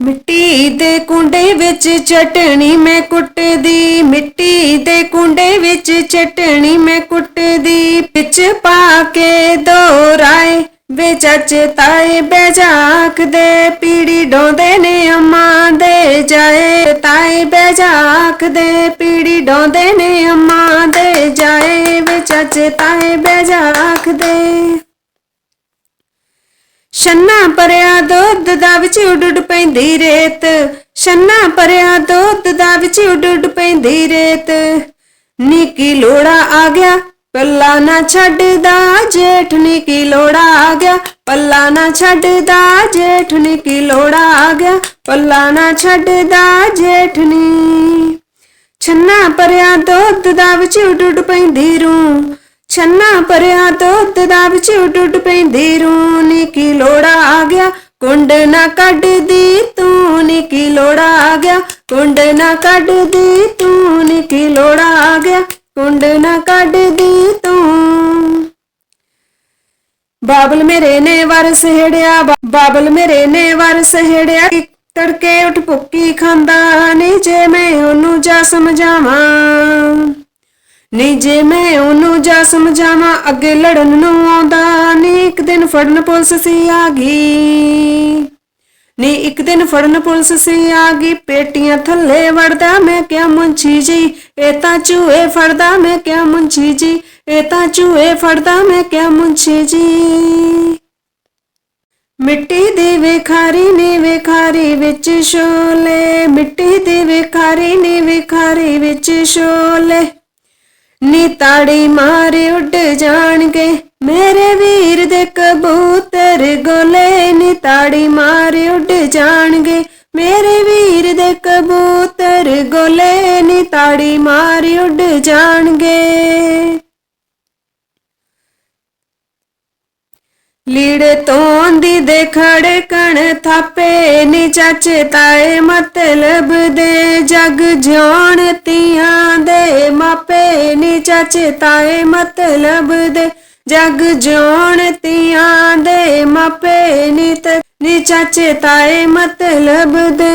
ਮਿੱਟੀ ਦੇ ਕੁੰਡੇ ਵਿੱਚ ਚਟਣੀ ਮੈਂ ਕੁੱਟਦੀ, ਮਿੱਟੀ ਦੇ ਕੁੰਡੇ ਵਿੱਚ ਚਟਣੀ ਮੈਂ ਕੁੱਟਦੀ। ਵਿੱਚ ਪਾ ਕੇ ਦੋਰਾਏ ਵੇ ਚਾਚੇ ਤਾਏ ਬੇਜਾਕ ਦੇ ਪੀੜੀ ਡੋਂਦੇ ਨੇ ਅੰਮਾਂ ਦੇ ਜਾਏ। ਤਾਏ ਬੇਜਾਕ ਦੇ ਪੀੜੀ ਡੋਂਦੇ ਨੇ ਅੰਮਾਂ ਦੇ ਜਾਏ। ਵੇ ਚਾਚੇ ਤਾਏ ਬੇਜਾਕ ਛੰਨਾ ਪਰਿਆ ਦੁੱਧ ਦਾ ਵਿੱਚ ਉੱਡ ਉੱਡ ਪੈਂਦੀ ਰੇਤ। ਛੰਨਾ ਪਰਿਆ ਦੁੱਧ ਦਾ ਵਿੱਚ ਉੱਡ ਉੱਡ ਪੈਂਦੀ ਰੇਤ। ਨੀਕੀ ਲੋੜਾ ਆ ਗਿਆ, ਪੱਲਾ ਨਾ ਛੱਡਦਾ ਜੇਠ ਨੀਕੀ ਲੋੜਾ ਆ ਗਿਆ। ਪੱਲਾ ਨਾ ਛੱਡਦਾ ਜੇਠ ਨੀਕੀ ਲੋੜਾ ਆ ਗਿਆ, ਪੱਲਾ ਨਾ ਛੱਡਦਾ ਜੇਠ ਨੀ। ਛੰਨਾ ਪਰਿਆ ਦੁੱਧ ਦਾ ਵਿੱਚ ਉੱਡ ਉੱਡ ਪੈਂਦੀ ਰੂ। ਛੰਨਾ ਪਰਿਆ ਦੁੱਧ ਦਾ ਵਿੱਚ ਉੱਡ ਪੈਂਦੀ ਰੂ ਨੀ ਕੀ ਲੋੜਾ ਆ ਗਿਆ? ਕੁੰਡ ਨਾ ਕੱਢਦੀ, ਤੂੰ ਨੀ ਕੀ ਲੋੜਾ ਆ ਗਿਆ? ਕੁੰਡ ਨਾ ਕੱਢਦੀ, ਤੂੰ ਨੀ ਕੀ ਲੋੜਾ ਆ ਗਿਆ? ਕੁੰਡ ਨਾ ਕੱਢਦੀ, ਤੂੰ। ਬਾਬਲ ਮੇਰੇ ਨੇ ਵਰ ਸਹੜਿਆ ਬਾਬਲ ਮੇਰੇ ਨੇ ਵਰ ਸਹੜਿਆ ਤੜਕੇ ਉੱਠ ਭੁੱਕੀ ਖਾਂਦਾ ਨੀ, ਜੇ ਮੈਂ ਉਹਨੂੰ ਜਾ ਸਮਝਾਵਾਂ। ਨੀ ਜੇ ਮੈਂ ਉਹਨੂੰ ਜਾ ਸਮਝਾਵਾਂ, ਅੱਗੇ ਲੜਨ ਨੂੰ ਆਉਂਦਾ। ਨੀ ਇੱਕ ਦਿਨ ਫੜਨ ਪੁਲਿਸ ਸੀ ਆ ਗਈ। ਨੀ ਇੱਕ ਦਿਨ ਫੜਨ ਪੁਲਿਸ ਸੀ ਆ ਗਈ। ਪੇਟੀਆਂ ਥੱਲੇ ਵੜਦਾ, ਮੈਂ ਕਿਹਾ ਮੁੰਚੀ ਜੀ, ਇਹ ਤਾਂ ਚੂਹੇ ਫੜਦਾ, ਮੈਂ ਕਿਹਾ ਮੁੰਚੀ ਜੀ, ਇਹ ਤਾਂ ਚੂਹੇ ਫੜਦਾ, ਮੈਂ ਕਿਹਾ ਮੁੰਚੀ ਜੀ। ਮਿੱਟੀ ਦੀ ਵਿਖਾਰੀ ਨੇ ਵਿਖਾਰੀ ਵਿੱਚ ਸ਼ੋਲੇ ਮਿੱਟੀ ਦੀ ਵਿਖਾਰੀ ਨੇ ਵਿਖਾਰੀ ਵਿੱਚ ਸ਼ੋਲੇ ਨੀ ਤਾੜੀ ਮਾਰੇ ਉੱਡ ਜਾਣਗੇ। ਮੇਰੇ ਵੀਰ ਦੇ ਕਬੂਤਰ ਗੋਲੇ ਨੀ ਤਾੜੀ ਮਾਰੇ ਉੱਡ ਜਾਣਗੇ। ਮੇਰੇ ਵੀਰ ਦੇ ਕਬੂਤਰ ਗੋਲੇ ਨੀ ਤਾੜੀ ਮਾਰੇ ਉੱਡ ਜਾਣਗੇ। ਲੀੜੇ ਤੋਂ ਦੀ ਦੇ ਖੜਕਣ ਥਾਪੇ ਨੀ ਚਾਚੇ ਤਾਏ ਮਤਲਬ ਦੇ। ਜਗ ਜਾਣ ਤੀਆਂ ਨੀ ਚਾਚੇ ਤਾਏ ਮਤਲਬ ਦੇ ਜਗ ਜਾਣ ਤੀਆਂ ਦੇ ਮਾਪੇ ਨੀ ਤੇ ਚਾਚੇ ਤਾਏ ਮਤਲਬ ਦੇ।